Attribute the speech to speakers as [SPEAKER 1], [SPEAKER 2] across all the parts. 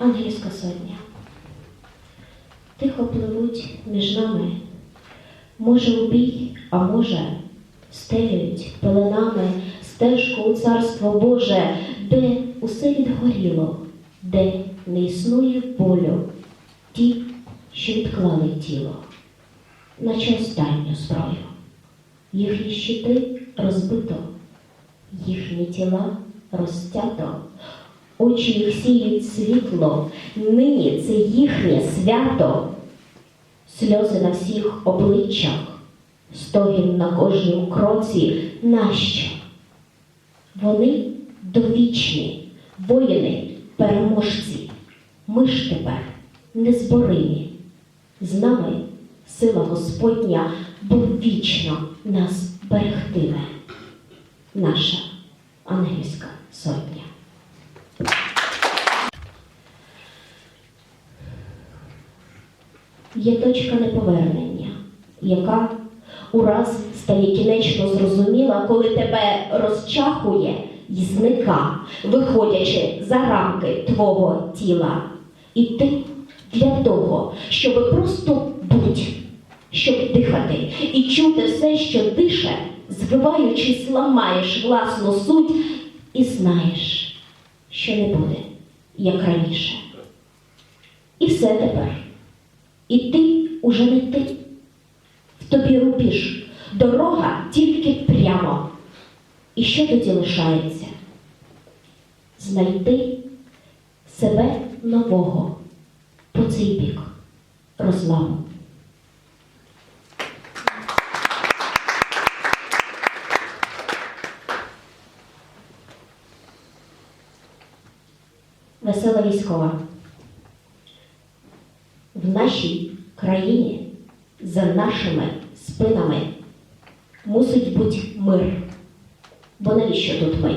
[SPEAKER 1] ангельська сотня. Тихо пливуть між нами, може у бій, а може, стелюють пеленами стежку у царство Боже, де усе відгоріло, де не існує болю, ті, що відклали тіло, наче останню зброю. Їхні щити розбито, їхні тіла розтято, очі їх сіють світло, нині це їхнє свято, сльози на всіх обличчях, стогін на кожнім кроці, нащо? Вони довічні, воїни, переможці. Ми ж тепер незборимі. З нами сила Господня, бо вічно нас берегтиме. Наша ангельська сотня. Є точка неповернення, яка ураз стає кінечно зрозуміла, коли тебе розчахує і зника, виходячи за рамки твого тіла. І ти для того, щоб просто будь, щоб дихати і чути все, що дише, звиваючись, ламаєш власну суть і знаєш, що не буде, як раніше. І все тепер. І ти уже не ти. В тобі рубіж, дорога тільки прямо. І що тоді лишається? Знайти себе нового по цей бік розламу. Весела військова. В нашій країні за нашими спинами мусить бути мир. Бо навіщо тут ми?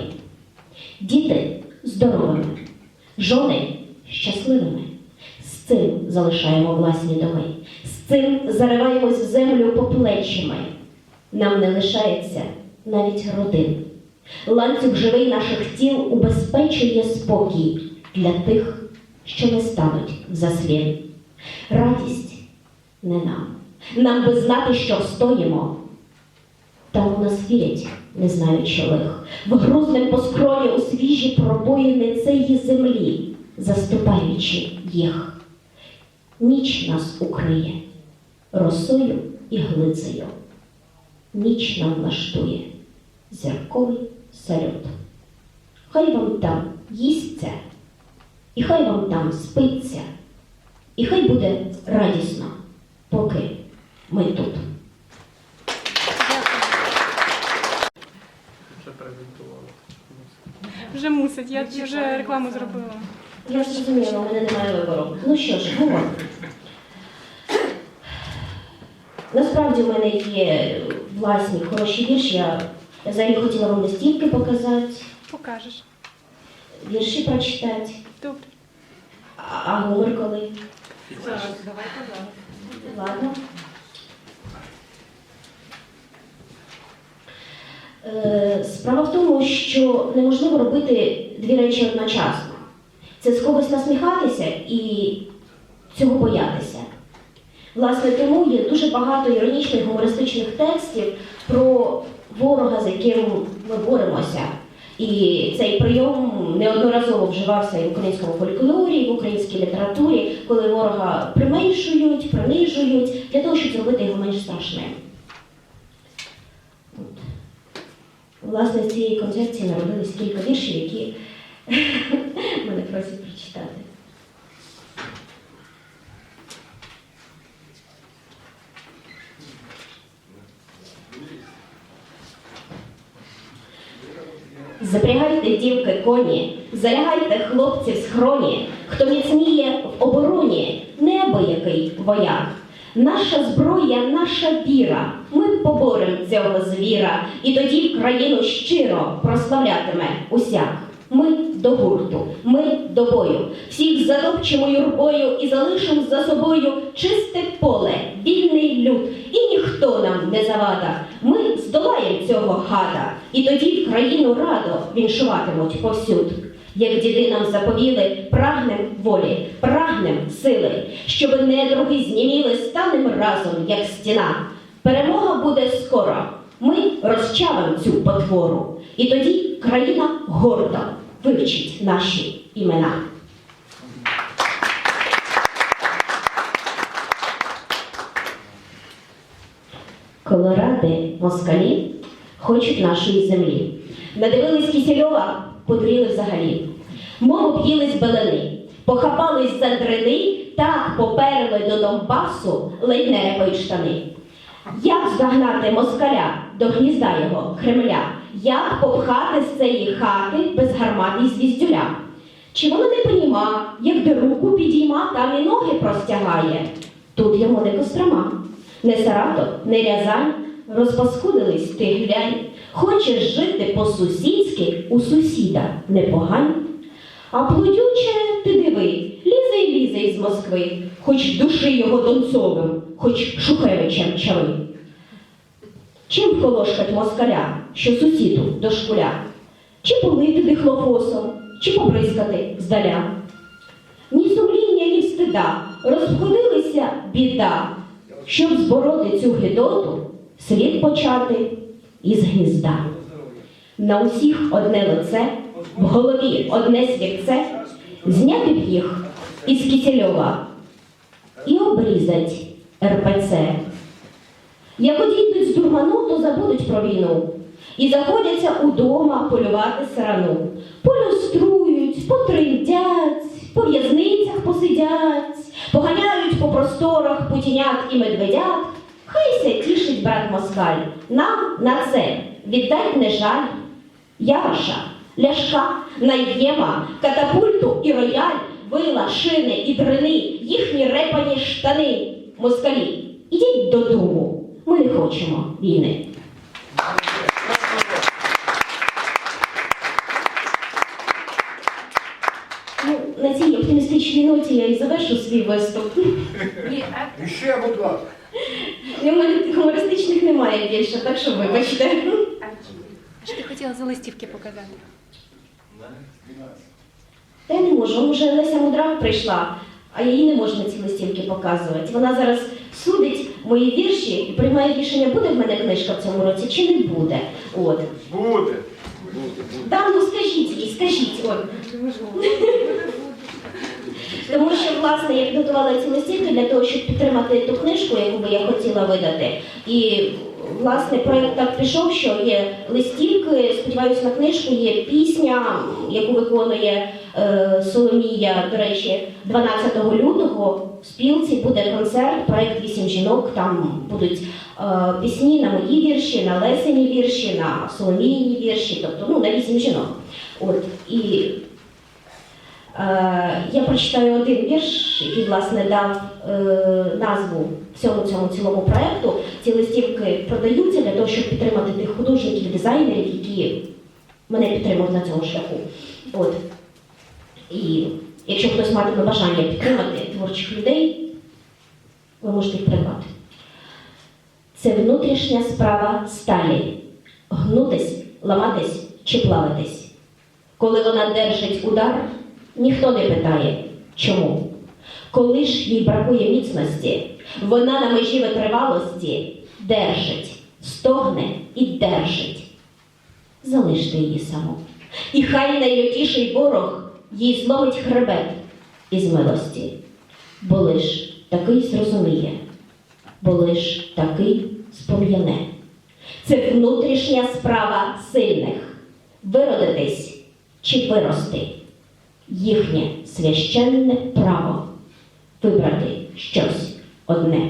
[SPEAKER 1] Діти здоровими, жони щасливими. З цим залишаємо власні доми, з цим зариваємось в землю по плечами. Нам не лишається навіть родин. Ланцюг живий наших тіл убезпечує спокій для тих, що не стануть в заслін. Радість не нам. Нам би знати, що встоїмо. Там у нас вірять, не знаючи лих, вгрузнем по скроні у свіжі пробоїни цієї землі, заступаючи їх. Ніч нас укриє росою і глицею. Ніч нам влаштує зірковий салют. Хай вам там їсться, і хай вам там спиться, і хай буде радісно, поки ми тут.
[SPEAKER 2] Вже
[SPEAKER 3] мусить, я вже рекламу зробила.
[SPEAKER 1] Я зрозуміла, у мене немає вибору. Ну що ж, гумор. Насправді в мене є власні хороші вірші. Я взагалі хотіла вам не стільки показати,
[SPEAKER 3] Покажеш.
[SPEAKER 1] вірші прочитати.
[SPEAKER 3] Добре.
[SPEAKER 1] А, а гумор коли?
[SPEAKER 4] Зараз, давай.
[SPEAKER 1] Ладно. Справа в тому, що неможливо робити дві речі одночасно. Це з когось насміхатися і цього боятися. Власне, тому є дуже багато іронічних гумористичних текстів про ворога, з яким ми боремося. І цей прийом неодноразово вживався і в українському фольклорі, і в українській літературі, коли ворога применшують, принижують, для того, щоб зробити його менш страшним. Власне, з цієї концепції народились кілька віршів, які мене просять прочитати. Запрягайте, дівки, коні, залягайте, хлопці, в схроні, хто міцніє в обороні, небо який вояк. Наша зброя, наша віра, ми поборем цього звіра, і тоді країну щиро прославлятиме усяк. Ми до гурту, ми до бою. Всіх затопчемо юрбою і залишимо за собою чисте поле, вільний люд, і ніхто нам не завада. Ми здолаємо цього гада, і тоді в країну радо віншуватимуть повсюд. як діди нам заповіли, прагнем волі, прагнем сили, щоби недруги зніміли, станем разом, як стіна. Перемога буде скоро. Ми розчавим цю потвору, і тоді країна гордо вивчить наші імена. Колоради москалі хочуть нашої землі. Надивились Кісельова, подріли взагалі. Мову б'їлись белини, похапались за дрини, так поперли до Донбасу, ледь не штани. Як здогнати москаля до гнізда його Кремля? Як попхати з цієї хати без гармати й звіздюля? Чи воно не поніма, як де руку підійма, там і ноги простягає? Тут йому не Кострома, не Саратов, не Рязань, розпаскудились ти глянь. Хочеш жити по-сусідськи, у сусіда не погань. А плодюче ти диви, лізе й лізе із Москви, хоч души його Донцовим, хоч Шухевичем чави. Чим вколошкать москаля, що сусіду до шкуля? Чи полити дихлофосом, чи побризкати здаля? Ні сумління, ні стида, розходилися біда. Щоб збороти цю гидоту, слід почати із гнізда. На усіх одне лице, в голові одне свірце, зняти б їх із Кісельова і обрізать РПЦ. Як одійдуть з дурману, то забудуть про війну і заходяться удома полювати сарану. Полюструють, потриндять, по в'язницях посидять, поганяють по просторах путінят і медведят. Хайся тішить брат москаль. Нам на це віддать не жаль. Яроша, ляшка, найєма, катапульту і рояль, вила, шини і дрини, їхні репані штани. Москалі, ідіть додому. Ми не хочемо війни. Ну, на цій оптимістичній ноті я і завершу свій виступ.
[SPEAKER 2] І ще, будь ласка.
[SPEAKER 1] Гумори- Гумористичних немає більше, так що вибачте.
[SPEAKER 3] Що ти хотіла за листівки показати?
[SPEAKER 1] Та я не можу, вже Леся Мудра прийшла, а її не можна ці листівки показувати. Вона зараз судить мої вірші і приймає рішення, буде в мене книжка в цьому році чи не буде. От.
[SPEAKER 2] Буде.
[SPEAKER 1] Да, ну скажіть їй, скажіть. От. Тому що, власне, я підготувала ці листівки для того, щоб підтримати ту книжку, яку би я хотіла видати. І, власне, проєкт так пішов, що є листівки, сподіваюся, на книжку, є пісня, яку виконує е, Соломія, до речі, 12 лютого в спілці буде концерт, проєкт «Вісім жінок. Там будуть е, пісні на мої вірші, на Лесені вірші, на Соломіїні вірші, тобто ну, на вісім жінок. От, і Я прочитаю один вірш, який власне дав е, назву всьому цьому цілому проекту. Ці листівки продаються для того, щоб підтримати тих художників, дизайнерів, які мене підтримують на цьому шляху. От. І якщо хтось матиме бажання підтримати творчих людей, ви можете їх придбати. Це внутрішня справа сталі гнутись, ламатись чи плавитись. Коли вона держить удар, ніхто не питає, чому. Коли ж їй бракує міцності, вона на межі витривалості держить, стогне і держить. Залиште її саму. І хай найлютіший ворог їй зломить хребет із милості, бо лиш такий зрозуміє, бо лиш такий спом'яне. Це внутрішня справа сильних виродитись чи вирости. Їхнє священне право вибрати щось одне.